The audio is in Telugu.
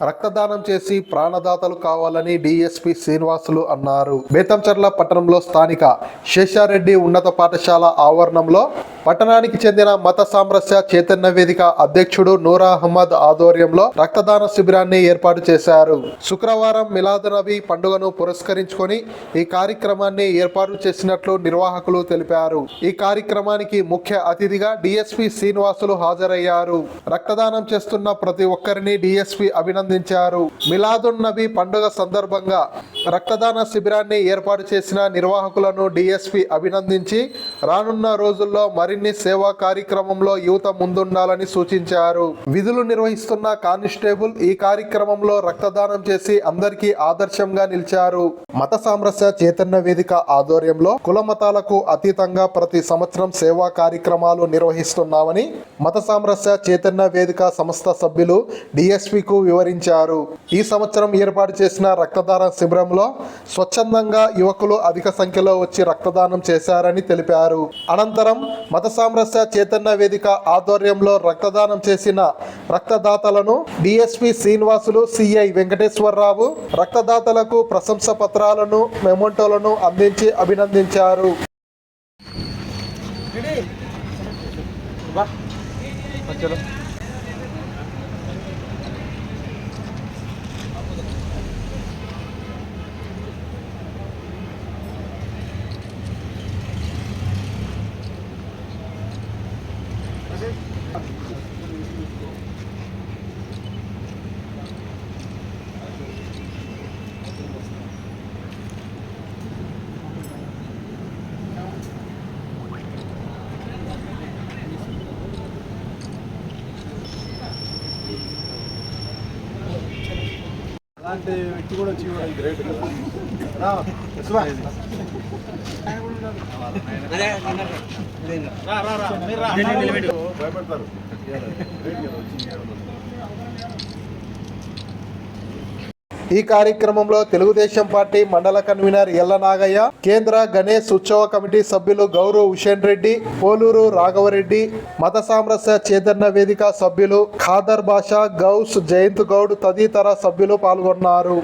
రక్తదానం చేసి ప్రాణదాతలు కావాలని డిఎస్పి శ్రీనివాసులు అన్నారు. బేతంచర్ల పట్టణంలో స్థానిక శేషారెడ్డి ఉన్నత పాఠశాల ఆవరణంలో పట్టణానికి చెందిన మత సామరస్య చైతన్య వేదిక అధ్యక్షుడు నూరా అహ్మద్ ఆధ్వర్యంలో రక్తదాన శిబిరాన్ని ఏర్పాటు చేశారు. శుక్రవారం మిలాద్ నబీ పండుగను పురస్కరించుకొని ఈ కార్యక్రమాన్ని ఏర్పాటు చేసినట్లు నిర్వాహకులు తెలిపారు. ఈ కార్యక్రమానికి ముఖ్య అతిథిగా డిఎస్పి శ్రీనివాసులు హాజరయ్యారు. రక్తదానం చేస్తున్న ప్రతి ఒక్కరిని డిఎస్పి అభినందించారు. మిలాదున్ నబీ పండుగ సందర్భంగా రక్తదాన శిబిరాన్ని ఏర్పాటు చేసిన నిర్వాహకులను డిఎస్పి అభినందించి రానున్న రోజుల్లో మరిన్ని సేవా కార్యక్రమంలో యువత ముందుండాలని సూచించారు. విధులు నిర్వహిస్తున్న కానిస్టేబుల్ ఈ కార్యక్రమంలో రక్తదానం చేసి అందరికీ ఆదర్శంగా నిలిచారు. మత సామరస్య చైతన్య వేదిక ఆధ్వర్యంలో కుల మతాలకు అతీతంగా ప్రతి సంవత్సరం సేవా కార్యక్రమాలు నిర్వహిస్తున్నామని మత సామరస్య చైతన్య వేదిక సంస్థ సభ్యులు డిఎస్పికు వివరించారు ఈ సంవత్సరం ఏర్పాటు చేసిన రక్తదాన శిబిరంలో స్వచ్ఛందంగా యువకులు అధిక సంఖ్యలో వచ్చి రక్తదానం చేశారని తెలిపారు. అనంతరం మత సామరస్య చైతన్య వేదిక ఆధ్వర్యంలో రక్తదానం చేసిన రక్తదాతలను డిఎస్పి శ్రీనివాసులు సిఐ వెంకటేశ్వరరావు రక్తదాతలకు ప్రశంస పత్రాలను మెమోంటోలను అందించి అభినందించారు. అలాంటి వ్యక్తి కూడా వచ్చి ఇవ్వడం గ్రేట్ కదా భయపడతారు. ఈ కార్యక్రమంలో తెలుగుదేశం పార్టీ మండల కన్వీనర్ ఎల్ల నాగయ్య కేంద్ర గణేష్ ఉత్సవ కమిటీ సభ్యులు గౌరవ్ హుషేన్ రెడ్డి పోలూరు రాఘవరెడ్డి మత సామరస్య చైతన్య వేదిక సభ్యులు ఖాదర్ బాషా గౌస్ జయంత్ గౌడ్ తదితర సభ్యులు పాల్గొన్నారు.